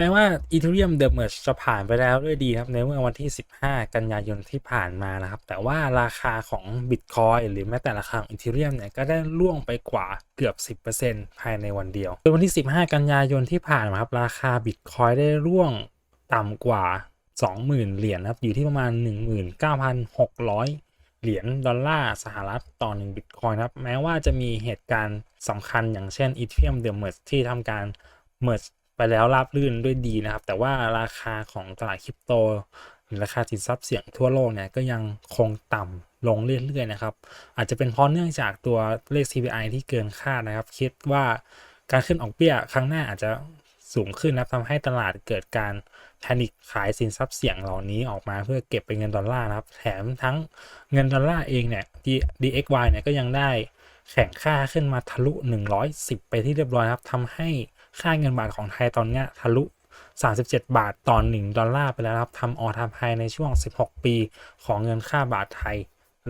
แม้ว่าอีเทเรียมเดอะเมอร์จะผ่านไปแล้วด้วยดีครับในเมื่อวันที่ 15 กันยายนที่ผ่านมานะครับ แต่ว่าราคาของบิตคอยหรือแม้แต่ราคาของอีเทเรียมเนี่ยก็ได้ล่วงไปกว่าเกือบ 10%ภายในวันเดียวโดยวันที่ 15 กันยายนที่ผ่านมาครับราคาบิตคอยได้ร่วงต่ำกว่า 20,000 เหรียญครับอยู่ที่ประมาณ 19,600เหรียญดอลลาร์สหรัฐต่อ1บิตคอยครับ แม้ว่าจะมีเหตุการณ์สำคัญอย่างเช่นอีเทเรียมเดอะเมอร์ที่ทำการเมอร์ ไปแล้วราบรื่นด้วยดีนะครับ แต่ว่าราคาของตลาดคริปโตหรือราคาสินทรัพย์เสี่ยงทั่วโลกเนี่ยก็ยังคงต่ำลงเรื่อยๆนะครับ อาจจะเป็นเพราะเนื่องจากตัวเลข CPI ที่เกินคาดนะครับ คิดว่าการขึ้นออกเบี้ยครั้งหน้าอาจจะสูงขึ้นนะครับทำให้ตลาดเกิดการแพนิคขายสินทรัพย์เสี่ยงเหล่านี้ออกมาเพื่อเก็บเป็นเงินดอลลาร์นะครับ แถมทั้งเงินดอลลาร์เองเนี่ย DXY เนี่ยก็ยังได้แข่งค่าขึ้นมาทะลุ 110 ไปที่เรียบร้อยครับทำให้ ค่าเงินบาทของไทยตอนนี้ทะลุ 37 บาทต่อ1ดอลลาร์ไปแล้วครับทำออทำไฮในช่วง 16 ปีของเงินค่าบาทไทย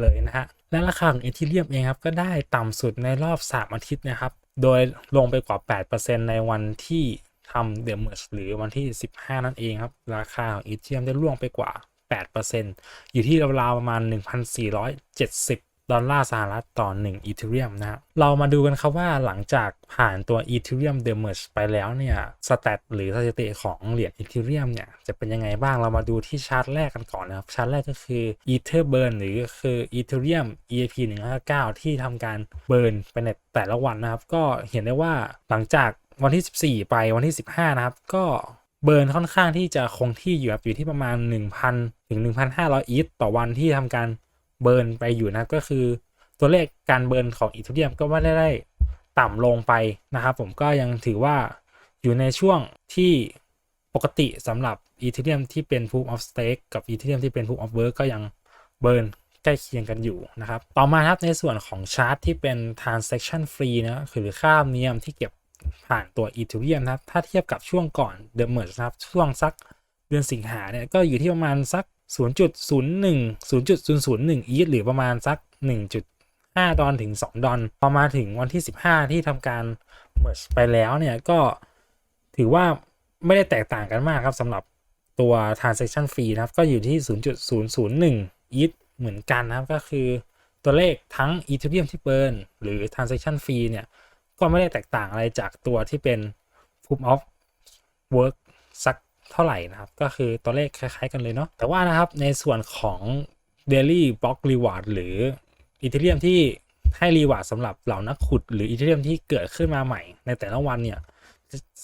เลยนะฮะ และราคาของเอทิเรียมเองครับ ก็ได้ต่ำสุดในรอบ 3 อาทิตย์นะครับ โดยลงไปกว่า 8%ในวันที่ทำเดอะเมอร์หรือวันที่ 15 นั่นเองครับ ราคาของอีเทียมได้ร่วงไปกว่า 8%อยู่ที่ราวๆประมาณ 1,470 ดอลลาร์สหรัฐต่อ1อีเทเรียมนะครับเรามาดูกันครับว่าหลังจากผ่านตัวอีเทเรียมเด e ม e r ไปแล้วเนี่ยสแตทหรือสถิติของเหรียญอีเทเรียมเนี่ยจะเป็นยังไงบ้างเรามาดูที่ชาร์ตแรกกันก่อนนะครับชาร์ตแรกก็คือ Ether Burn หรือคืออีเทเรียม EIP 159ที่ทำการเบิร์นไปในแต่ละวันนะครับ ก็เห็นได้ว่าหลังจากวันที่ 14 ไปวันที่ 15 นะครับ ก็เบิร์นค่อนข้างที่จะคงที่อยู่ครับอยู่ที่ประมาณ 1,000 ถึง 1,500 อีทต่อวันที่ทำการ เบิร์นไปอยู่นะก็คือ ตัวเลขการเบิร์นของอีเทเรียมก็ไม่ได้ต่ำลงไปนะครับ ผมก็ยังถือว่าอยู่ในช่วงที่ปกติสำหรับอีเทเรียมที่เป็น proof of stake กับอีเทเรียมที่เป็น proof of work ก็ยังเบิร์นใกล้เคียงกันอยู่นะครับ ต่อมาครับในส่วนของชาร์ตที่เป็น transaction free นะคือค่าเนียมที่เก็บผ่านตัวอีเทเรียมนะครับ ถ้าเทียบกับช่วงก่อนเดอะเมอร์นะครับ ช่วงสักเดือนสิงหาเนี่ยก็อยู่ที่ประมาณสัก 0.01 0.001 อีทหรือประมาณสัก 1.5 ดอลถึง 2 ดอลพอมาถึงวันที่ 15 ที่ทำการเมิร์ไปแล้วเนี่ย ก็ถือว่าไม่ได้แตกต่างกันมากครับสำหรับตัว transaction fee นะครับ ก็อยู่ที่ 0.001 อีทเหมือนกันนะครับ ก็คือตัวเลขทั้ง Ethereum ที่เบิร์นหรือ transaction fee เนี่ย ก็ไม่ได้แตกต่างอะไรจากตัวที่เป็น proof of work สัก เท่าไหร่นะครับ ก็คือตัวเลขคล้าย ๆ กันเลยเนาะแต่ว่านะครับในส่วนของ Daily Block Reward หรืออีเทเรียมที่ให้รีวาร์ดสำหรับเหล่านักขุด หรืออีเทเรียมที่เกิดขึ้นมาใหม่ในแต่ละวันเนี่ย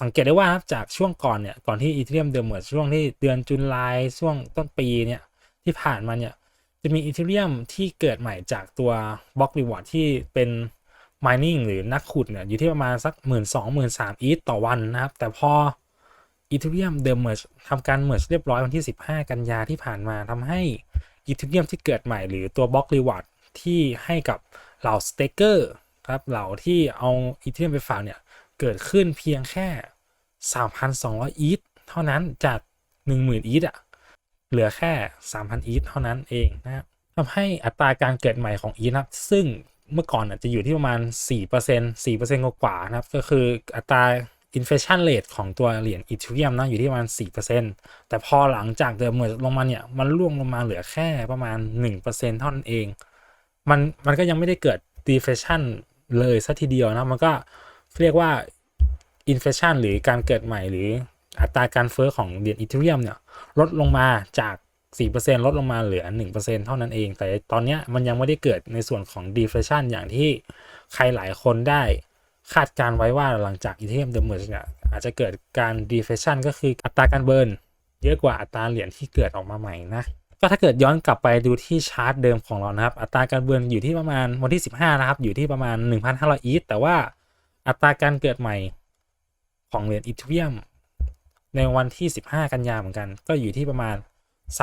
สังเกตได้ว่าจากช่วงก่อนเนี่ยก่อนที่อีเทเรียมเดิมเหมือนช่วงที่เดือนจุลายช่วงต้นปีเนี่ยที่ผ่านมาเนี่ยจะมีอีเทเรียมที่เกิดใหม่จากตัวบล็อกรีวอร์ดที่เป็น mining หรือนักขุดเนี่ยอยู่ที่ประมาณสักหมื่นสองหมื่นสามอีทต่อวันนะครับ แต่พอ อีเทเรียมเดิมเมิร์ทำการเมิร์เรียบร้อยวันที่ 15 กันยาที่ผ่านมาทำให้อีเทเรียมที่เกิดใหม่หรือตัวบล็อกรีวอร์ดที่ให้กับเหล่าสเต็กเกอร์ครับเหล่าที่เอาอีเทเรียมไปฝากเนี่ย เกิดขึ้นเพียงแค่ 3,200 อีทเท่านั้นจาก 10,000 อีทอะเหลือแค่ 3,000 อีทเท่านั้นเองนะครับทำให้อัตราการเกิดใหม่ของอีทนะซึ่งเมื่อก่อนจะอยู่ที่ประมาณ 4% 4%กว่าๆนะครับ ก็คืออัตรา inflation rate ของตัวเหรียญอีเทเรียมนะอยู่ที่ประมาณ 4%แต่พอหลังจากเดิมเหมือนลงมาเนี่ย มันร่วงลงมาเหลือแค่ประมาณ 1%เท่านั้นเอง มันมันก็ยังไม่ได้เกิด deflation เลยสัทีเดียวนะ มันก็เรียกว่า inflation หรือการเกิดใหม่หรืออัตราการเฟอ้อของเหรียญอีเทเรียมเนี่ยลดลงมาจาก 4%ลดลงมาเหลือ 1%เท่านั้นเอง แต่ตอนนี้มันยังไม่ได้เกิดในส่วนของ deflation อย่างที่ใครหลายคนได้ คาดการไว้ว่าหลังจากอีเทียมเดิมเมือนเนี่ยอาจจะเกิดการ deflation ก็คืออัตราการเบิร์นเยอะกว่าอัตราเหรียญที่เกิดออกมาใหม่นะก็ถ้าเกิดย้อนกลับไปดูที่ชาร์ตเดิมของเรานะครับ อัตราการเบิร์นอยู่ที่ประมาณวันที่ 15 นะครับ อยู่ที่ประมาณ 1,500 อีทแต่ว่าอัตราการเกิดใหม่ของเหรียญอีเทเรียมในวันที่ 15 กันยาเหมือนกัน ก็อยู่ที่ประมาณ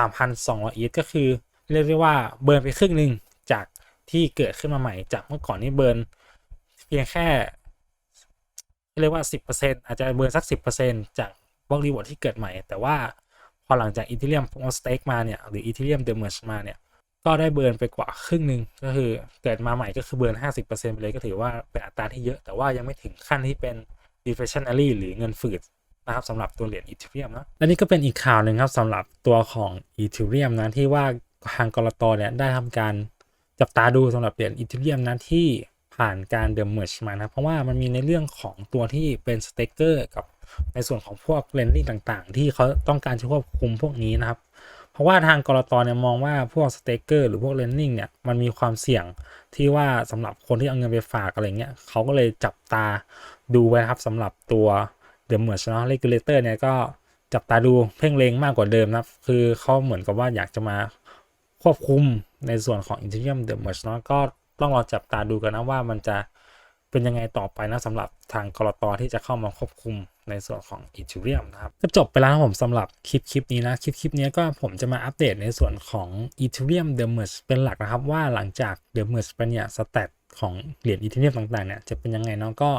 3,200 อีทก็คือ เรียกได้ว่าเบิร์นไปครึ่งหนึ่งจากที่เกิดขึ้นมาใหม่ จากเมื่อก่อนนี่เบิร์นเพียงแค่ เรียกว่า 10%อาจจะเบิร์นสัก 10%จากบล็อกรีวอร์ดที่เกิดใหม่ แต่ว่าพอหลังจากอีเทเรียมโอสเต็กมาเนี่ย หรืออีเทเรียมเดอะเมอร์ชมาเนี่ย ก็ได้เบิร์นไปกว่าครึ่งหนึ่งก็คือเกิดมาใหม่ก็คือเบิร์น 50%ไปเลยก็ถือว่าเป็นอัตราที่เยอะ แต่ว่ายังไม่ถึงขั้นที่เป็น deflationary หรือเงินฝืดนะครับสำหรับตัวเหรียญอีเทเรียมนะและนี่ก็เป็นอีกข่าวหนึ่งครับสำหรับตัวของอีเทเรียมนะที่ว่าทางกรตเนี่ยได้ทำการจับตาดูสำหรับเหรียญอีเทเรียมนะที่ ผ่านการเด e ม e ร์มานะ เพราะว่ามันมีในเรื่องของตัวที่เป็นสเต็กเกอร์กับในส่วนของพวกเลนดิ้งต่างๆ ที่เขาต้องการจะควบคุมพวกนี้นะครับ เพราะว่าทางกรตเนี่ยมองว่าพวกสเต็กเกอร์หรือพวกเลนดิ้งเนี่ยมันมีความเสี่ยงที่ว่าสำหรับคนที่เอาเงินไปฝากอะไรเงี้ยเขาก็เลยจับตาดูไว้ครับสำหรับตัว The Merge เนาะ Regulator เนี่ยก็จับตาดูเพ่งเลงมากกว่าเดิมนะครับ คือเขาเหมือนกับว่าอยากจะมาควบคุมในส่วนของ Ethereum The Merge เนาะก็ ต้องรอจับตาดูกันนะว่ามันจะเป็นยังไงต่อไปนะสำหรับทางกรตที่จะเข้ามาควบคุมในส่วนของ Ethereum นะครับก็จบไปแล้วครับผมสำหรับคลิปคลิปนี้นะ คลิปคลิปนี้ก็ผมจะมาอัปเดตในส่วนของ Ethereum The Merge เป็นหลักนะครับ ว่าหลังจาก The Merge ไปเนี่ยสแตทของเหรียญอีเทเรียมต่างๆเนี่ยจะเป็นยังไงเนาะก็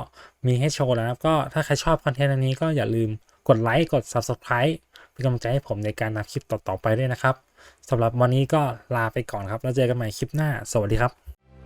มีให้โชว์แล้วนะครับก็ถ้าใครชอบคอนเทนต์อันนี้ก็อย่าลืมกดไลค์กด Subscribe เป็นกำลังใจให้ผมในการนำคลิปต่อๆไปด้วยนะครับสำหรับวันนี้ก็ลาไปก่อนครับ แล้วเจอกันใหม่คลิปหน้า สวัสดีครับ